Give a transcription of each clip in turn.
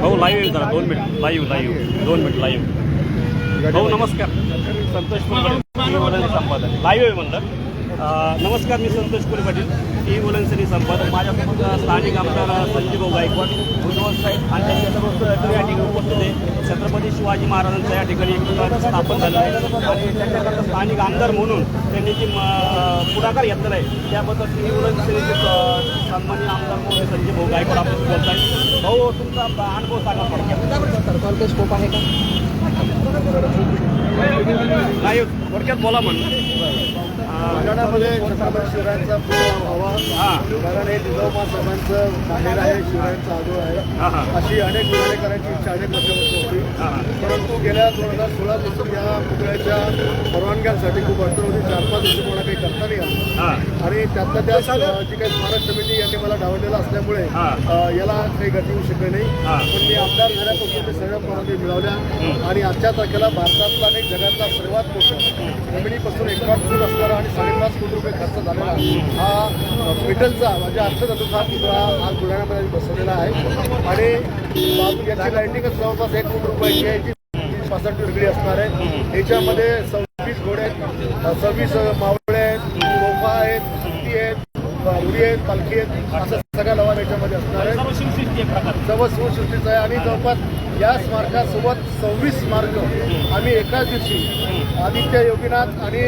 भाऊ लाईव्ह आहे जरा दोन मिनिट. लाईव्ह लाईव्ह दोन मिनिट लाईव्ह भाऊ नमस्कार. संतोष कुलपाटील लाईव्ह आहे म्हणलं. नमस्कार मी संतोष कुलपाटील टी वलनसरी संपादक. माझ्यासोबत स्थानिक आमदार संजय भाऊ गायकवाड. उद्धव साहेब आणि सर्व या ठिकाणी उपस्थित आहे. छत्रपती शिवाजी महाराजांचं या ठिकाणी एक स्थापन झालं आहे. आणि त्याच्याकरता स्थानिक आमदार म्हणून त्यांनी जी पुढाकार घेतलेला आहे त्याबद्दल टी वलनसरीचे सन्माननीय आमदार म्हणून संजय भाऊ गायकवाड आपण बोलत आहे भाऊ तुमचा अनुभव सांगा थोडक्यात. स्कोप आहे का? नाही थोडक्यात बोला म्हणून. बुलढाण्यामध्ये छत्रपती शिवरायांचा व्हावा कारण हे निजामा साहेबांचं माहेर आहे शिवरायांचा आजोळ आहे. अशी अनेक बुलढाणेकरांची इच्छा अनेक वर्षापासून होती. परंतु गेल्या दोन हजार सोळा पासून या पुतळ्याच्या परवानग्यांसाठी खूप अडचण होती. चार पाच दिवशी मला काही करता नाही आलं. हां. आणि त्यातल्या त्यात अ, जी काही स्मारक समिती यांनी मला डावलेलं असल्यामुळे याला काही गती होऊ शकली नाही. पण मी आमदार झाल्यापासून मी सगळ्या परवानगी मिळवल्या. आणि आजच्या तारखेला भारतातला आणि जगातला सर्वात मोठा जमिनीपासून एकाच फूट असणारा आणि साडेपाच कोटी रुपये खर्च झालेला हा मेटलचा म्हणजे हा पुतळा आज बुलढाण्यामध्ये बसवलेला आहे. आणि बाजू याची लाईटिंगच जवळपास एक कोटी रुपयाची आहे. जी पासष्ट असणार आहे. याच्यामध्ये सव्वीस घोडे सव्वीस मावळे आहेत आहेत सुट्टी आहेत अ, उडी आहेत पालखी आहेत असं सगळ्या लवार याच्यामध्ये असणार आहे सर्व शिवसृष्टी शिवसृष्टीचं आहे आणि जवळपास या स्मारकासोबत सव्वीस स्मारक आम्ही एकाच दिवशी आदित्य योगीनाथ आणि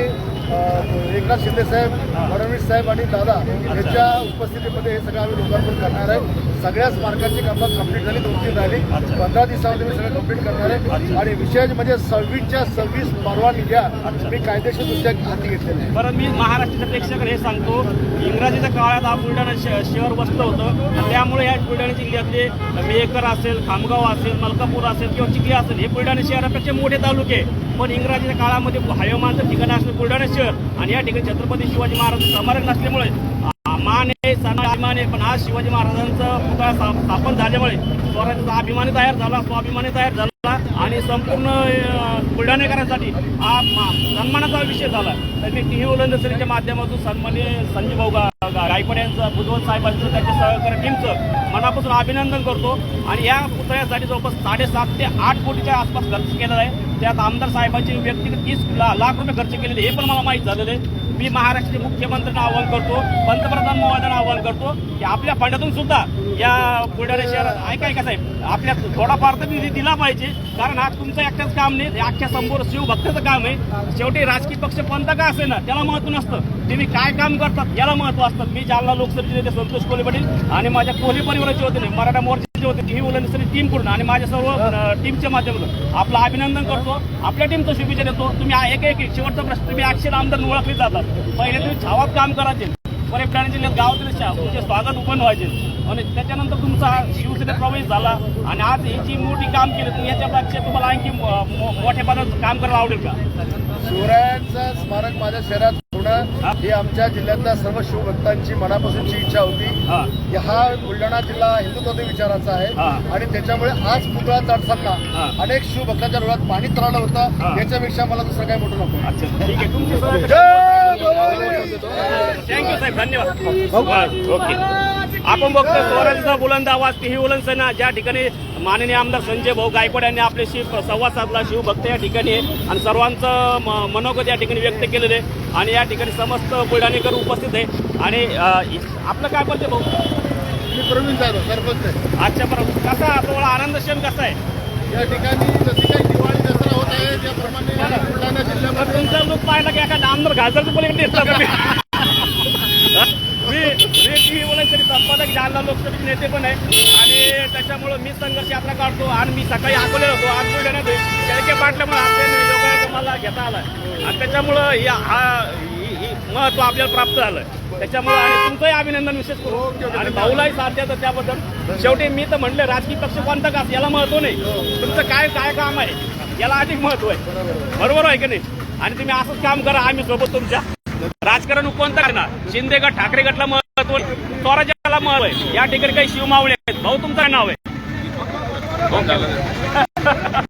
एकनाथ शिंदे साहेब फडणवीस साहेब आणि दादा यांच्या उपस्थितीमध्ये हे सगळं आम्ही लोकार्पण करणार आहे. सगळ्या स्मारकाची कामं कंप्लीट झाली दोन तीन राहिली. पंधरा दिवसामध्ये मी सगळं कंप्लीट करणार आहे. आणि विशेष म्हणजे सव्वीसच्या सव्वीस परवानग्या मी कायदेशीरदृष्ट्या हाती घेतलेल्या आहे. बरं मी महाराष्ट्राच्या प्रेक्षकांना हे सांगतो इंग्रजीच्या काळात हा बुलढाणा शहर वसलं होतं. त्यामुळे या बुलढाणा जिल्ह्यातले मेकर असेल खामगाव असेल मलकापूर असेल किंवा चिखली असेल हे बुलढाणा शहरापेक्षा मोठे तालुके पण इंग्रजीच्या काळामध्ये हवामानचं ठिकाण असलं बुलढाणा शहर. आणि या ठिकाणी छत्रपती शिवाजी महाराज स्मारक नसल्यामुळे मान आहे अभिमान आहे पण आज शिवाजी महाराजांचा पुतळा स्था- स्थापन झाल्यामुळे स्वराज्याचा अभिमानी तयार झाला स्वाभिमानी तयार झाला आणि संपूर्ण बुलढाणेकरांसाठी हा सन्मानाचा विषय झाला. तर मी टी व्ही ओलंदसरीच्या माध्यमातून सन्मान्य संजय भाऊ गायकवाड यांचं बुधवत साहेबांचं त्यांच्या सहकारी टीमचं मनापासून अभिनंदन करतो. आणि या पुतळ्यासाठी जवळपास साडेसात ते आठ कोटीच्या आसपास खर्च केलेला आहे. त्यात आमदार साहेबांची व्यक्तिगत तीस ला- लाख रुपये खर्च केलेले हे पण मला माहीत झालेलं आहे. मी महाराष्ट्राचे मुख्यमंत्र्यांना आवाहन करतो पंतप्रधान महोदयांना आवाहन करतो की आपल्या फंडातून सुद्धा या बुलढाणा शहरात ऐका ऐका साहेब. आपल्या थोडाफार तर निधी दिला पाहिजे कारण आज तुमचं एकट्याच काम नाही. अख्ख्या समोर शिवभक्ताचं काम आहे. शेवटी राजकीय पक्ष कोणता का असे ना त्याला महत्त्व नसतं. तुम्ही काय काम करतात याला महत्त्व असतं. मी जालना लोकसभेचे नेते संतोष कोल्हे पाटील आणि माझ्या कोहली परिवाराचे होते नाही मराठा मोर्चाचे होते ही उलनसरी टीम पूर्ण आणि माझ्या सर्व टीमच्या माध्यमातून आपलं अभिनंदन करतो. आपल्या टीमचं शुभेच्छा देतो. तुम्ही एक एक शेवटचा प्रश्न तुम्ही अक्षर आमदार ओळखले जातात. पहिले तुम्ही छावात काम करायचे. जिल्ह्यात गावातील तुमचे स्वागत ओपन व्हायचे आणि त्याच्यानंतर तुमचा शिवसेनेत प्रवेश झाला. आणि आज ही जी मोठी काम केलं तुम्ही याच्यापेक्षा तुम्हाला आणखी मो- मो- मोठेपणाचं काम करायला आवडेल का? शिवरायांचं स्मारक माझ्या शहरात होणं ही. आमच्या जिल्ह्यातल्या सर्व शिवभक्तांची मनापासूनची इच्छा होती. हा. हा बुलढाणा जिल्हा हिंदुत्व विचाराचा आहे. आणि त्याच्यामुळे आज पुतळा. चढताना अनेक शिवभक्तांच्या डोळ्यात पाणी तरळलं हा. होतं याच्यापेक्षा मला दुसरं काही मोठं नको. ठीक आहे. थँक्यू साहेब धन्यवाद. ओके. आपण बघतो स्वराज्याचा बुलंद आवाज तीही उलनसेना ज्या ठिकाणी माननीय आमदार संजय भाऊ गायकवाड यांनी आपल्याशी संवाद साधला शिवभक्त या ठिकाणी. आणि सर्वांचं म- मनोगत या ठिकाणी व्यक्त केलेलं आहे. आणि या ठिकाणी समस्त बुलढाणेकर उपस्थित आहे. आणि आपलं काय बोलते भाऊ? मी प्रवीण साहेब सरपंच आहे. आजच्या कसा तुम्हाला आनंद क्षण कसा आहे? या ठिकाणी जशी काही दिवाळी दसरा होत आहे त्याप्रमाणे तुमचा लुक पाहिला की एखादा आमदार घालतात पलीकडे दिसला तुम्ही मी मी टी व्ही तरी संपादक जालना लोकसभेचे नेते पण आहे. आणि त्याच्यामुळं मी संघर्ष यात्रा काढतो आणि मी सकाळी अकोले होतो. आज बुलढाण्यात. शेळके पाटल्यामुळे आपल्या मला घेता आला आणि त्याच्यामुळं या हा महत्त्व आपल्याला प्राप्त झालं त्याच्यामुळं आणि तुमचंही अभिनंदन विशेष करू आणि भाऊलाही साथ द्यायचं त्याबद्दल. शेवटी मी तर म्हणलं राजकीय पक्ष कोणता का? याला महत्त्व नाही. तुमचं काय काय काम आहे? याला अधिक महत्त्व आहे. बरोबर आहे की नाही? आणि तुम्ही असंच काम करा आम्ही सोबत तुमच्या. राजकारण कोणतं करणार? शिंदे गट ठाकरे गटला महत्त्व स्वराज्याला महत्त्व आहे. या ठिकाणी काही शिवमावळे आहेत. भाऊ तुमचं नाव आहे?